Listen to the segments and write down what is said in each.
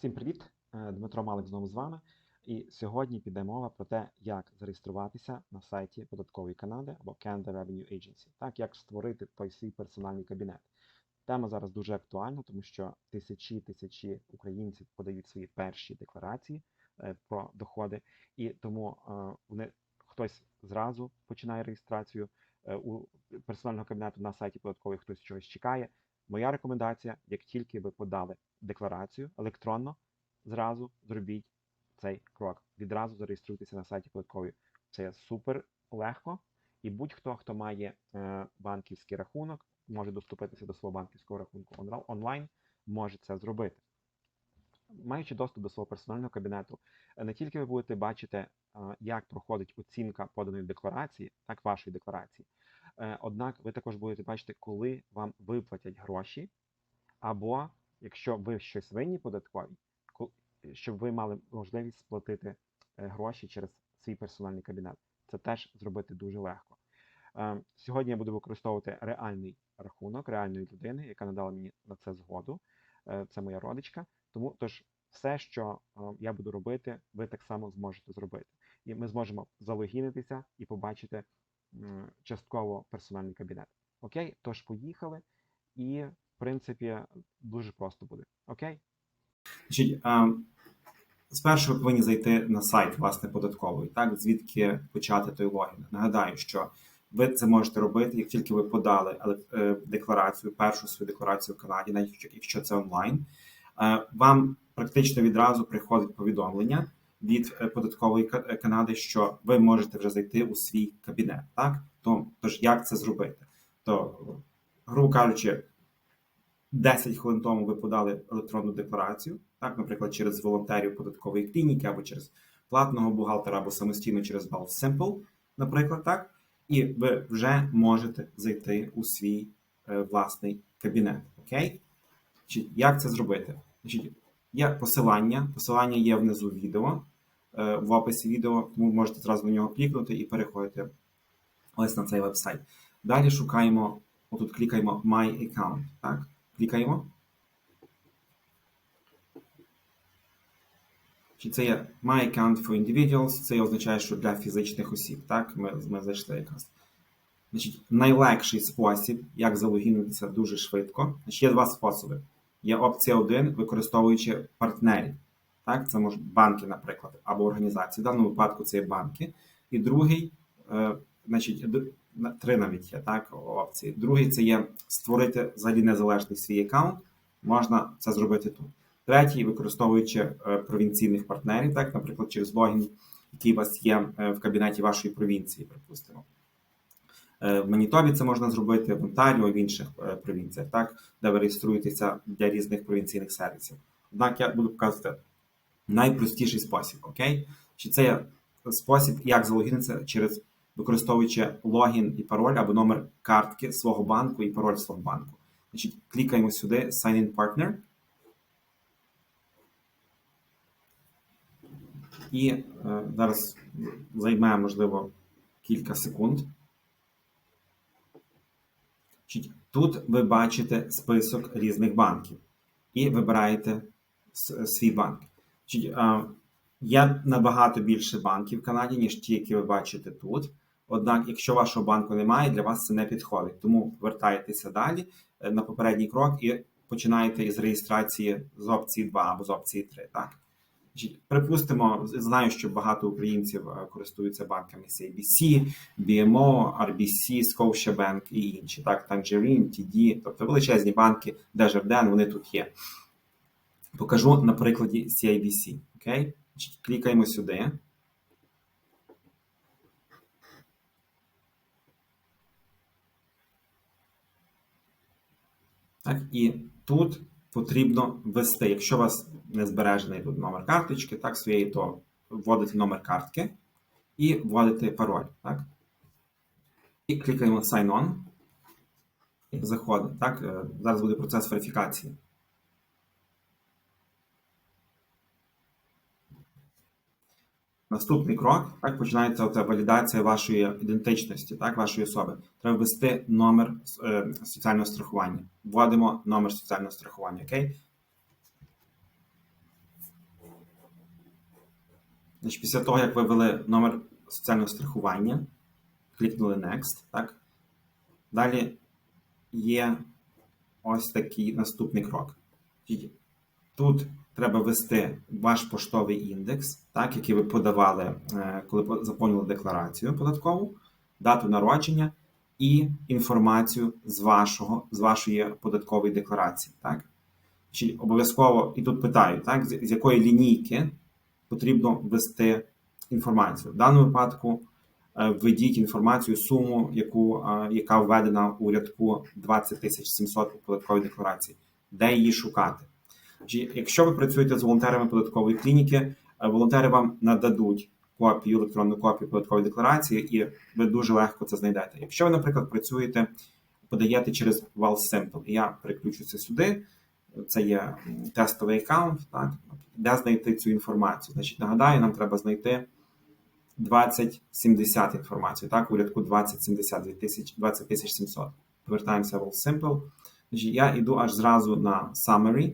Всім привіт! Е, Дмитро Малик знову з вами. І сьогодні піде мова про те, як зареєструватися на сайті податкової Канади або Canada Revenue Agency, так як створити той свій персональний кабінет. Тема зараз дуже актуальна, тому що тисячі тисячі українців подають свої перші декларації е, про доходи, і тому е, вони хтось зразу починає реєстрацію у персонального кабінету на сайті податкової, хтось чогось чекає. Моя рекомендація: як тільки ви подали декларацію електронно, зразу зробіть цей крок. Відразу зареєструйтеся на сайті податкової. Це супер легко, і будь-хто, хто має е, банківський рахунок, може доступитися до свого банківського рахунку онлайн, може це зробити. Маючи доступ до свого персонального кабінету, е, не тільки ви будете бачити, е, як проходить оцінка поданої декларації, так вашої декларації, однак ви також будете бачити, коли вам виплатять гроші, або якщо ви щось винні податковій, ко- щоб ви мали можливість сплатити е, гроші через свій персональний кабінет. Це теж зробити дуже легко. Е, Сьогодні я буду використовувати реальний рахунок реальної людини, яка надала мені на це згоду. Е, Це моя родичка. Тому тож все, що е, я буду робити, ви так само зможете зробити. І ми зможемо залогінитися і побачити частково персональний кабінет. Окей, тож поїхали, і в принципі дуже просто буде. Окей? Значить, спершу ви повинні зайти на сайт власне податкової, так звідки почати той логін. Нагадаю, що ви це можете робити, як тільки ви подали е, декларацію, першу свою декларацію в Канаді, навіть якщо це онлайн. Е, Вам практично відразу приходить повідомлення від е, податкової е, Канади, що ви можете вже зайти у свій кабінет. Так, то тож як це зробити? То, грубо кажучи, 10 хвилин тому ви подали електронну декларацію, так, наприклад, через волонтерів податкової клініки, або через платного бухгалтера, або самостійно через Simple, наприклад, так, і ви вже можете зайти у свій е, власний кабінет. Окей? Як це зробити? Значить, є посилання. Посилання є внизу відео, е, в описі відео, тому можете зразу на нього клікнути і переходити ось на цей вебсайт. Далі шукаємо, отут клікаємо My Account. Так? Клікаємо. Чи це є My Account for Individuals, це означає, що для фізичних осіб. Так, ми, ми зайшли якраз. Значить, найлегший спосіб, як залогінитися дуже швидко. Значить, є два способи. Є опція 1, використовуючи партнерів. Так, це можуть банки, наприклад, або організації. В даному випадку це є банки. І другий, е, значить, три навіть є так, опції. Другий це є створити взагалі незалежний свій аккаунт. Можна це зробити тут. Третій, використовуючи е, провінційних партнерів, так, наприклад, через логін, який у вас є е, в кабінеті вашої провінції, припустимо. Е, В Манітобі це можна зробити, в Онтаріо в інших е, провінціях, так, де ви реєструєтеся для різних провінційних сервісів. Однак я буду показувати найпростіший спосіб, окей? Чи це є спосіб, як залогінитися через використовуючи логін і пароль або номер картки свого банку і пароль свого банку. Значить, клікаємо сюди Sign in Partner. І е, зараз займе, можливо, кілька секунд. Тут ви бачите список різних банків і вибираєте свій банк. Є набагато більше банків в Канаді, ніж ті, які ви бачите тут. Однак, якщо вашого банку немає, для вас це не підходить. Тому вертаєтеся далі е, на попередній крок і починаєте із реєстрації з опції 2 або з опції 3. Так? Припустимо, знаю, що багато українців е, користуються банками CIBC, BMO, RBC, Scotiabank і інші. Так, Tangerine, TD, тобто величезні банки, Desjardins, вони тут є. Покажу на прикладі CIBC. Окей? Клікаємо сюди. Так, і тут потрібно ввести, якщо у вас не збережений тут номер карточки, так, своєї, то вводите номер картки і вводите пароль. Так? І клікаємо Sign On. І заходить. Так? Е, Зараз буде процес верифікації. Наступний крок, так, починається оця валідація вашої ідентичності, так, вашої особи. Треба ввести номер е, соціального страхування. Вводимо номер соціального страхування, окей? Значить, після того, як ви ввели номер соціального страхування, клікнули Next, так? Далі є ось такий наступний крок. Тут треба ввести ваш поштовий індекс, так, який ви подавали, е, коли заповнили декларацію податкову, дату народження і інформацію з, вашого, з вашої податкової декларації. Так? Чи обов'язково, і тут питають, так, з, з якої лінійки потрібно ввести інформацію. В даному випадку е, введіть інформацію, суму, яку, е, яка введена у рядку 20 700 у податковій декларації, де її шукати. Якщо ви працюєте з волонтерами податкової клініки, е, волонтери вам нададуть копію, електронну копію податкової декларації, і ви дуже легко це знайдете. Якщо ви, наприклад, працюєте, подаєте через WellSimple, і я переключу це сюди. Це є тестовий аккаунт, так? де знайти цю інформацію. Значить, нагадаю, нам треба знайти 2070 інформацію, так, у рядку 2070 2000 20700. Повертаємося в WellSimple. Значить, я йду аж зразу на Summary,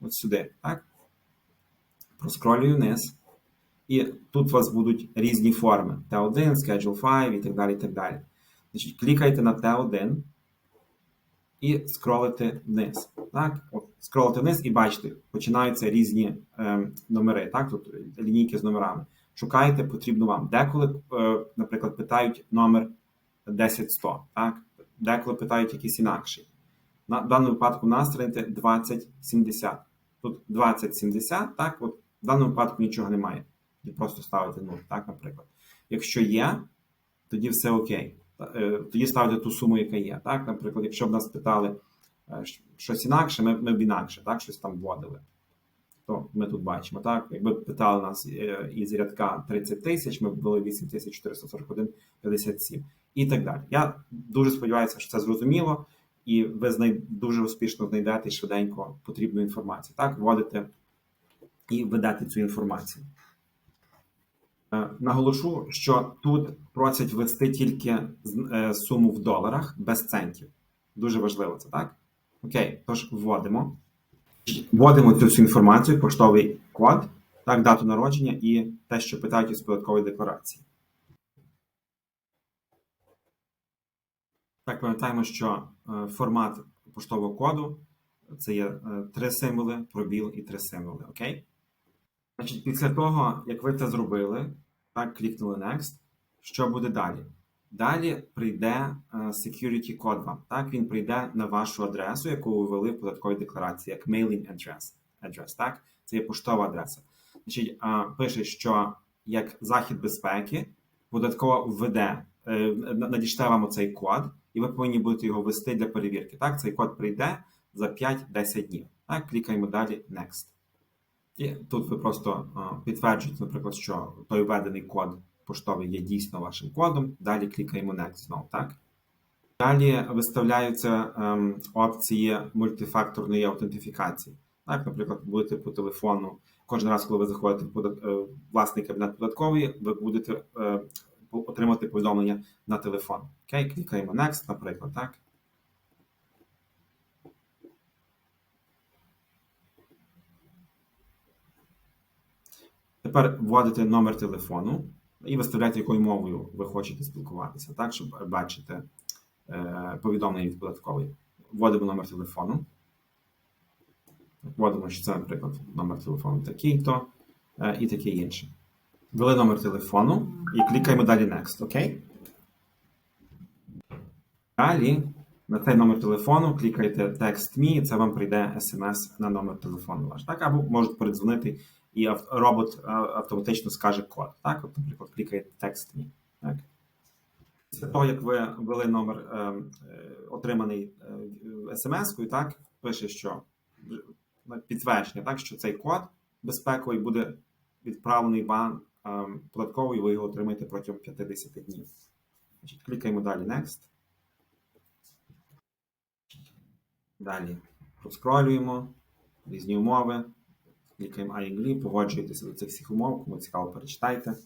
от сюди, так? Проскролюю вниз. І тут у вас будуть різні форми: T1, Schedule 5 і так далі. так далі. Значить, клікайте на T1 і скролите вниз. Так? Скролите вниз і бачите, починаються різні е, номери, так? Тут лінійки з номерами. Шукаєте, потрібно вам. Деколи, е, наприклад, питають номер 10100, так? деколи питають якийсь інакший. На даному випадку настройте 2070. Тут 2070, так, от в даному випадку нічого немає. І просто ставите 0, так, наприклад. Якщо є, тоді все окей. Е, Тоді ставите ту суму, яка є. Так, наприклад, якщо б нас питали е, щось інакше, ми, ми б інакше, так, щось там вводили. То ми тут бачимо, так? Якби питали нас е, із рядка 30 тисяч, ми б ввели 8441,57 і так далі. Я дуже сподіваюся, що це зрозуміло, і ви знай... дуже успішно знайдете швиденько потрібну інформацію. Так, вводите і ведете цю інформацію. Е, Наголошу, що тут просять ввести тільки е, суму в доларах без центів. Дуже важливо це, так? Окей, тож вводимо. Вводимо цю всю інформацію, поштовий код, так, дату народження і те, що питають із податкової декларації. Так, пам'ятаємо, що е, формат поштового коду це є е, три символи, пробіл і три символи. Окей? Значить, після того, як ви це зробили, так, клікнули Next, що буде далі? Далі прийде е, security код вам. Так, він прийде на вашу адресу, яку ви ввели в податковій декларації, як mailing address. address так? Це є поштова адреса. Значить, пише, що як захід безпеки податково введе, надішле вам оцей код, і ви повинні будете його ввести для перевірки. Так, цей код прийде за 5-10 днів. Так, клікаємо далі Next. І тут ви просто підтверджуєте, наприклад, що той введений код поштовий є дійсно вашим кодом. Далі клікаємо Next знову, так? Далі виставляються ем, опції мультифакторної аутентифікації. Так, наприклад, будете по телефону. Кожен раз, коли ви заходите в е, власний кабінет податковий, ви будете е, отримати повідомлення на телефон. Окей, клікаємо Next, наприклад, так. Тепер вводите номер телефону і виставляєте, якою мовою ви хочете спілкуватися, так, щоб бачити е, повідомлення від податкової. Вводимо номер телефону. Вводимо, що це, наприклад, номер телефону такий-то е, і таке інше. Ввели номер телефону і клікаємо далі Next, окей? Далі на цей номер телефону клікаєте Text Me, і це вам прийде смс на номер телефону ваш. Так? Або можете передзвонити, і робот автоматично скаже код. Так? От, наприклад, клікаєте Text Me. Так? Після того, як ви ввели номер е, е, отриманий е, смс-кою, так, пише, що підтвердження, так, що цей код безпековий буде відправлений вам е, податковою, ви його отримаєте протягом 50 днів. Значить, клікаємо далі Next. Далі проскролюємо різні умови. Клікаємо I agree, погоджуєтеся до цих всіх умов, кому цікаво, перечитайте.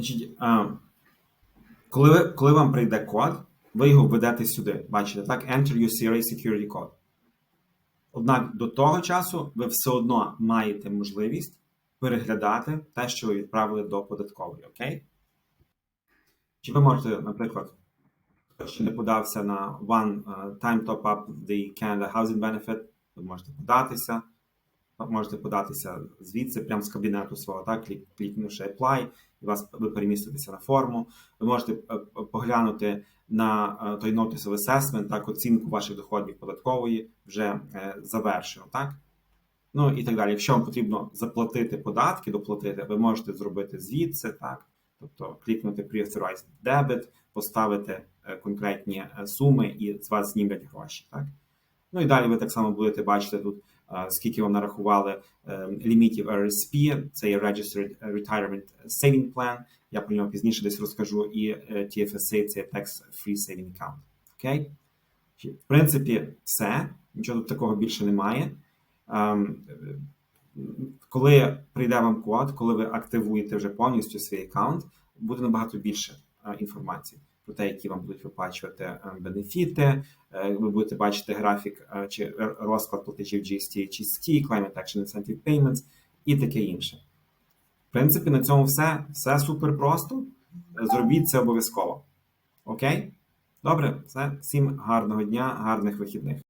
Значить, а, коли, ви, коли вам прийде код, ви його введете сюди. Бачите, так? Enter your CRA security code. Однак до того часу ви все одно маєте можливість переглядати те, що ви відправили до податкової. Окей? Чи ви можете, наприклад, хто ще не подався на One uh, Time Top Up the Canada Housing Benefit, ви можете податися. Можете податися звідси, прямо з кабінету свого, так, клік, клікнувши Apply, і вас ви переміститеся на форму. Ви можете е, е, поглянути на е, той Notice of Assessment, так, оцінку ваших доходів податкової вже е, завершено, так? Ну і так далі. Якщо вам потрібно заплатити податки, доплатити, ви можете зробити звідси, так? Тобто клікнути Pre-Authorized Debit, поставити е, конкретні суми і з вас знімуть гроші, так? Ну і далі ви так само будете бачити тут, скільки вам нарахували е, лімітів RSP, це є Registered Retirement Saving Plan, я про нього пізніше десь розкажу, і е, TFSA це Tax Free Saving Account. Окей? В принципі, все. Нічого тут такого більше немає. Ем, Коли прийде вам код, коли ви активуєте вже повністю свій аккаунт, буде набагато більше е, інформації про те, які вам будуть виплачувати е, бенефіти. Е, Ви будете бачити графік е, чи розклад платежів GST, HST, Climate Action Incentive Payments і таке інше. В принципі, на цьому все. Все супер просто. Зробіть це обов'язково. Окей? Добре, все. Всім гарного дня, гарних вихідних.